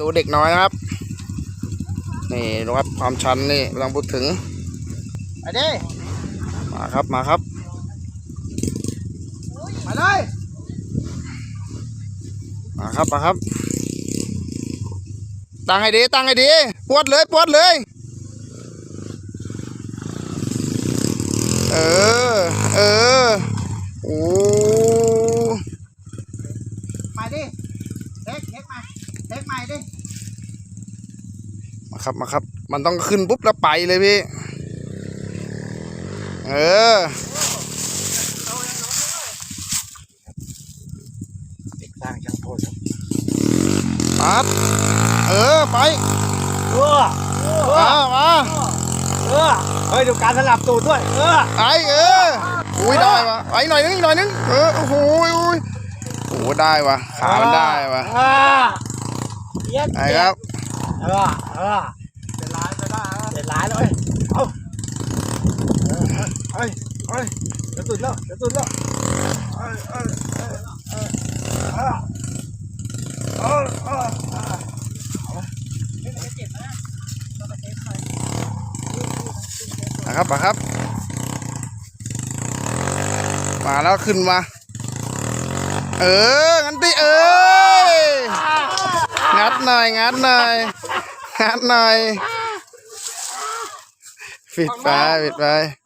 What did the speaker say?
ดูเด็กน้อยนะครับ นี่นะครับความชันนี่ไม่ต้องพูดถึงไปดิมาครับมาครับมาเลยมาครับมาครับ ตั้งให้ดีตั้งให้ดีปวดเลยปวดเลย เออเออโอ้มาดิเล็กเล็กมา เล็กมาดิมาครับมาครับ มันต้องขึ้นปุ๊บแล้วไปเลยพี่ เออเด็กสร้างช่างโทษครับปัดเออ ไปเออเออมามาเออเฮ้ยดูการสลับตูดด้วย เออไอเอออุ้ยได้วะไอหน่อยนึงอีกหน่อยนึงเออโอ้โหอุ้ยโอ้โหได้วะขามันได้วะเออเย็ดไปครับ เออเออเจ็ดล้านก็ได้นะเจ็ดล้านเลยเอาเออเอ้ยเอ้ยจะสุดแล้วจะสุดแล้วเอ้ยเอ้ยเอ้ยเอ้ยเอ้ยเอ้ยเอ้ยมาครับมาครับมาแล้วขึ้นมา เอองั้นดิเอ อยงัดหน่อยงัดหน่อยปิดไปปิดไป